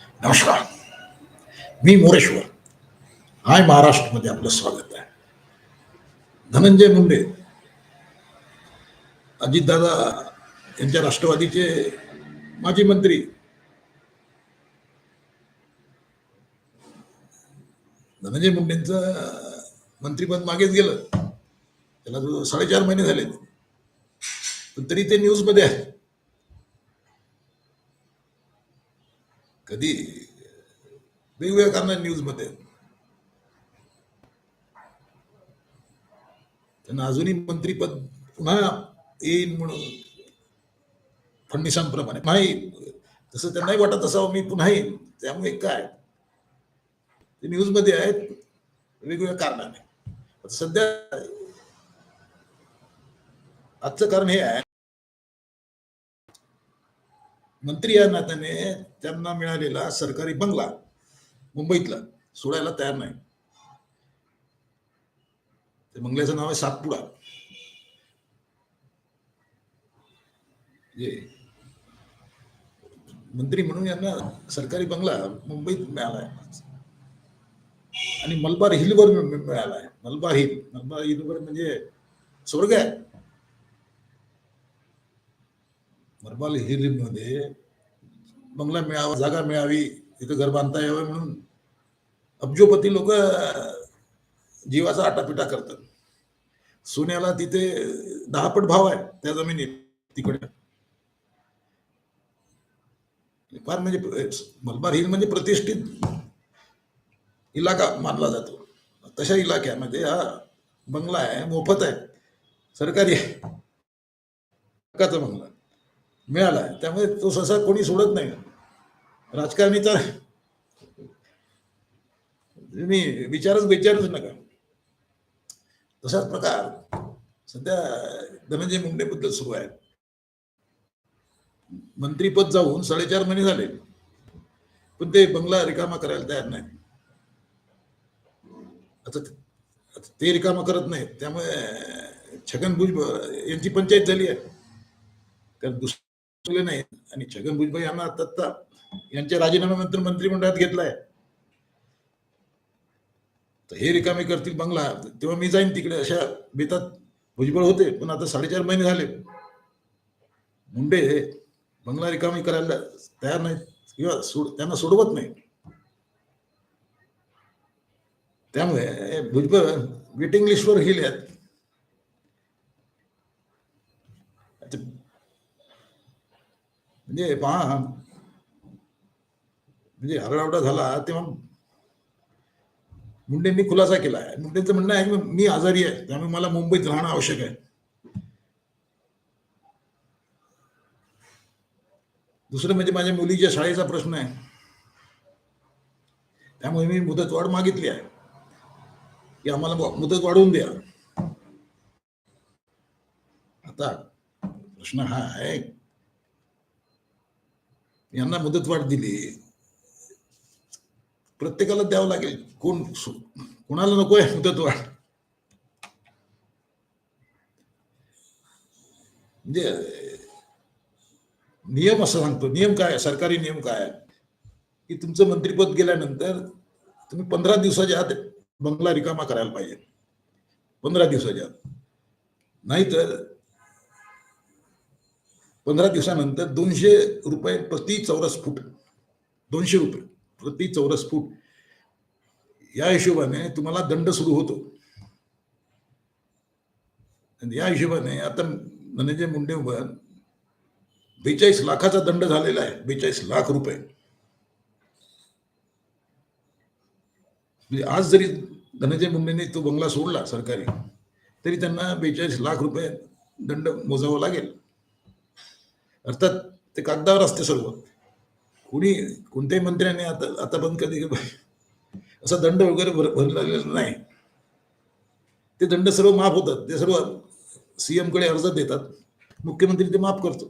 नमस्कार. मी मोरेश्वर. हाय महाराष्ट्रमध्ये आपलं स्वागत आहे. धनंजय मुंडे. अजितदादा यांच्या राष्ट्रवादीचे माजी मंत्री. धनंजय मुंडेंचं मंत्रीपद मागेच गेलं. त्याला साडेचार महिने झाले पण तरी ते न्यूजमध्ये आहे कधी? वेगवेगळ्या कारणाने न्यूजमध्ये त्यांना अजूनही मंत्रीपद पुन्हा येईल म्हणून फडणवीसांप्रमाणे. नाही तसं त्यांनाही वाटत असावं मी पुन्हा येईन. त्यामुळे काय? ते न्यूजमध्ये आहेत वेगवेगळ्या कारणाने. सध्या आजचं कारण हे आहे मंत्री या नात्याने त्यांना मिळालेला सरकारी बंगला मुंबईतला सोडायला तयार नाही. त्या बंगल्याचं नाव आहे सातपुडा. मंत्री म्हणून यांना सरकारी बंगला मुंबईत मिळालाय. आणि मलबार हिलवर मिळालाय. मलबार हिल मलबार हिलवर म्हणजे स्वर्ग आहे. मलबार हिलमध्ये बंगला मिळावा जागा मिळावी तिथं घर बांधता यावं म्हणून अब्जोपती लोक जीवाचा आटापिटा करतात. सोन्याला तिथे दहा पट भाव आहे त्या जमिनीत तिकडे. फार म्हणजे मलबार हिल म्हणजे प्रतिष्ठित इलाका मानला जातो. तशा इलाक्यामध्ये हा बंगला आहे मोफत आहे सरकारी आहे. बंगला मिळाला. त्यामुळे तो सहसा कोणी सोडत नाही. राजकारणी तर मी विचारच विचारच नका. तसाच प्रकार सध्या धनंजय मुंडेबद्दल सुरू आहे मंत्रीपद जाऊन साडेचार महिने झाले. पण ते बंगला रिकामा करायला तयार नाही आता ते- आता ते रिकामा करत नाहीत. त्यामुळे छगन भुजबळ यांची पंचायत झाली आहे. कारण दुसरी नाही. आणि छगन भुजबळ यांना आता यांच्या राजीनाम्यानंतर मंत्रिमंडळात घेतलाय. तर हे रिकामे करतील बंगला. तेव्हा मी जाईन तिकडे. अशा बेतात भुजबळ होते पण आता साडेचार महिने झाले. मुंडे बंगला रिकामी करायला तयार नाहीत किंवा सोड त्यांना सोडवत नाही त्यामुळे भुजबळ वेटिंग लिस्टवर गेले आहेत आता म्हणजे पहा म्हणजे हरडावडा झाला तेव्हा मुंडेंनी खुलासा केला आहे. मुंडेंचं म्हणणं आहे की मी आजारी आहे त्यामुळे मला मुंबईत राहणं आवश्यक आहे. दुसरं म्हणजे माझ्या मुलीच्या शाळेचा प्रश्न आहे. त्यामुळे मी मुदतवाढ मागितली आहे. की आम्हाला मुदत वाढवून द्या. आता प्रश्न हा आहे यांना मुदतवाढ दिली. प्रत्येकाला द्यावं लागेल. कोण कोणाला नको आहे मुदतवाढ म्हणजे नियम असं सांगतो. नियम काय? सरकारी नियम काय? की तुमचं मंत्रिपद गेल्यानंतर तुम्ही पंधरा दिवसाच्या आत बंगला रिकामा करायला पाहिजे. पंधरा दिवसाच्या आत. नाहीतर पंधरा दिवसानंतर दोनशे रुपये प्रति चौरस फूट. दोनशे रुपये प्रति चौरस फूट. या हिशोबाने तुम्हाला दंड सुरू होतो. आणि या हिशोबाने आता धनंजय मुंडेवर बेचाळीस लाखाचा दंड झालेला आहे. बेचाळीस लाख रुपये. म्हणजे आज जरी धनंजय मुंडेने तो बंगला सोडला सरकारी तरी त्यांना बेचाळीस लाख रुपये दंड मोजावा लागेल. अर्थात ते कागदावर असते सर्व. कुणी कोणत्याही मंत्र्याने आता आता पण कधी असा दंड वगैरे भर भरलेला नाही. ते दंड सर्व माफ होतात. ते सर्व सीएमकडे अर्ज देतात. मुख्यमंत्री ते माफ करतो.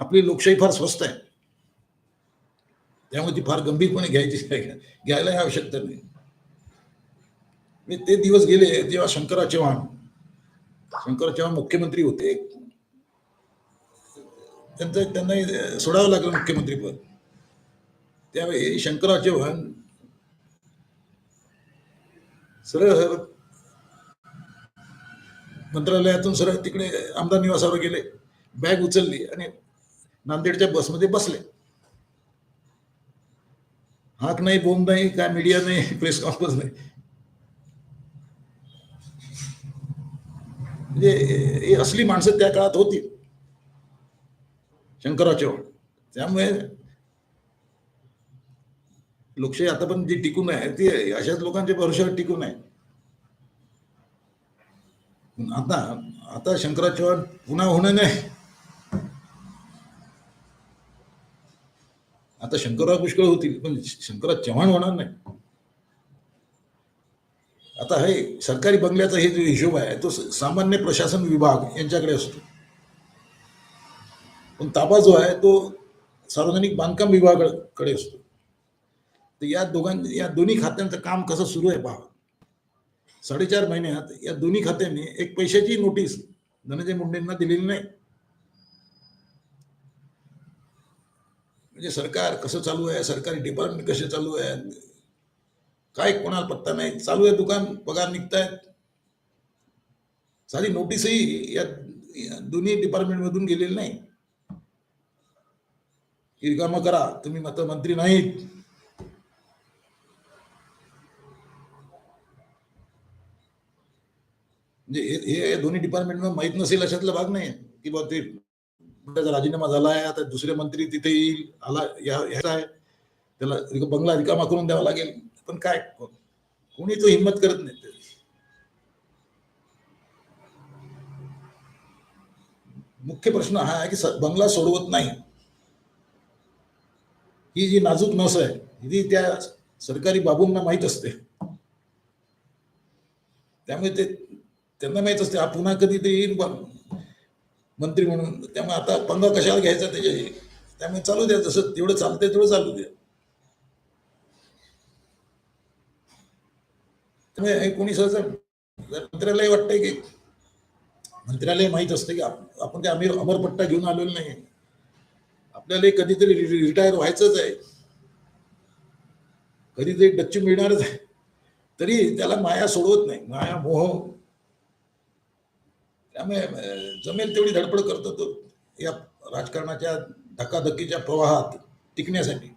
आपली लोकशाही फार स्वस्त आहे. त्यामुळे ती फार गंभीरपणे घ्यायची घ्यायला आवश्यकता नाही. मी ते दिवस गेले जेव्हा शंकरराव चव्हाण शंकरराव चव्हाण मुख्यमंत्री होते. त्यांचं त्यांना सोडावं लागलं मुख्यमंत्रीपद त्यावेळी शंकरराव चव्हाण सरळ मंत्रालयातून सरळ तिकडे आमदार निवासावर गेले. बॅग उचलली आणि नांदेडच्या बसमध्ये बसले. हाक नाही बोंब नाही काय मीडिया नाही प्रेस कॉन्फरन्स नाही. म्हणजे असली माणसं त्या काळात होती. शंकरराव चव्हाण त्यामुळे लोकशाही आता पण जी टिकून आहे ती अशाच लोकांच्या भरोश्यावर टिकून आहे. आता आता शंकरराव चव्हाण पुन्हा होणं नाही. आता शंकरराव पुष्कळ होतील पण शंकरराव चव्हाण होणार नाही. आता हे सरकारी बंगल्याचा हे जो हिशोब आहे तो सामान्य प्रशासन विभाग यांच्याकडे असतो. पण ताबा जो आहे तो सार्वजनिक बांधकाम विभागाकडे असतो. तर या दोघां या दोन्ही खात्यांचं काम कसं सुरू आहे पहा. साडेचार महिन्यात या दोन्ही खात्यांनी एक पैशाची नोटीस धनंजय मुंडेंना दिलेली नाही. म्हणजे सरकार कसं चालू आहे सरकारी डिपार्टमेंट कसे चालू आहे काय कोणाला पत्ता नाही चालू आहे दुकान पगार निघतायत. साधी नोटीसही या दोन्ही डिपार्टमेंटमधून गेलेली नाही. की रिकामं करा. तुम्ही मत मंत्री नाहीत. म्हणजे हे दोन्ही डिपार्टमेंट माहीत नसेल अशातला भाग नाही. की बा ते राजीनामा झाला आहे आता दुसरे मंत्री तिथे येईल आला याचा ह्याचा आहे. त्याला बंगला रिकामा करून द्यावा लागेल. पण काय कोणी तो हिंमत करत नाही. मुख्य प्रश्न हा आहे की बंगला सोडवत नाही. ही जी नाजूक नस आहे ही त्या सरकारी बाबूंना माहीत असते. त्यामुळे ते त्यांना माहीत असते हा पुन्हा कधी ते येईल मंत्री म्हणून. त्यामुळे आता पंगा कशाला घ्यायचा त्याच्याशी? त्यामुळे चालू द्या जसं तेवढं चालतंय तेवढं चालू द्या. त्यामुळे कोणी सहसा मंत्र्यालय मंत्र्यालाही वाटतंय की मंत्र्यालाही माहीत असते की आपण काय आम्ही अमरपट्टा घेऊन आलेलो नाही आपल्याला कधीतरी रिटायर व्हायचंच आहे. कधीतरी डच्चू मिळणारच आहे. तरी त्याला माया सोडवत नाही. माया मोह. त्यामुळे जमेल तेवढी धडपड करतो तो या राजकारणाच्या धक्काधक्कीच्या प्रवाहात टिकण्यासाठी.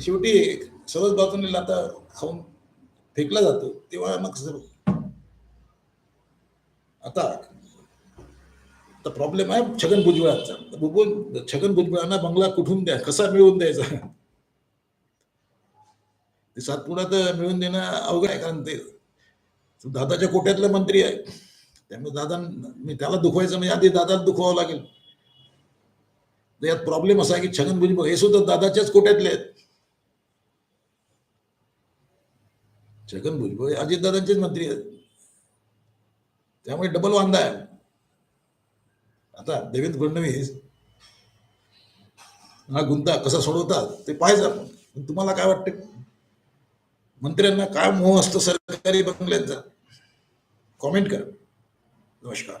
शेवटी सहज बाजूने आता खाऊन फेकला जातो तेव्हा मग आता तर प्रॉब्लेम आहे छगन भुजबळांचा. भुजबळ छगन भुजबळांना बंगला कुठून द्या कसा मिळवून द्यायचा? ते सातपुडा तर मिळवून देणं अवघड आहे कारण ते दादाच्या कोट्यातला मंत्री आहे. त्यामुळे दादा मी त्याला दुखवायचं म्हणजे आधी दादाला दुखवावं लागेल. तर यात प्रॉब्लेम असा आहे की छगन भुजबळ हे सुद्धा दादाच्याच कोट्यातले आहेत. छगन भुजबळ हे अजितदादांचेच मंत्री आहेत. त्यामुळे डबल वांदा आहे. आता देवेंद्र फडणवीस हा गुंता कसा सोडवतात ते पाहायचं आपण. तुम्हाला काय वाटतं? मंत्र्यांना काय मोह असतो? सरकारी बंगल्यांचा कॉमेंट करा. नमस्कार.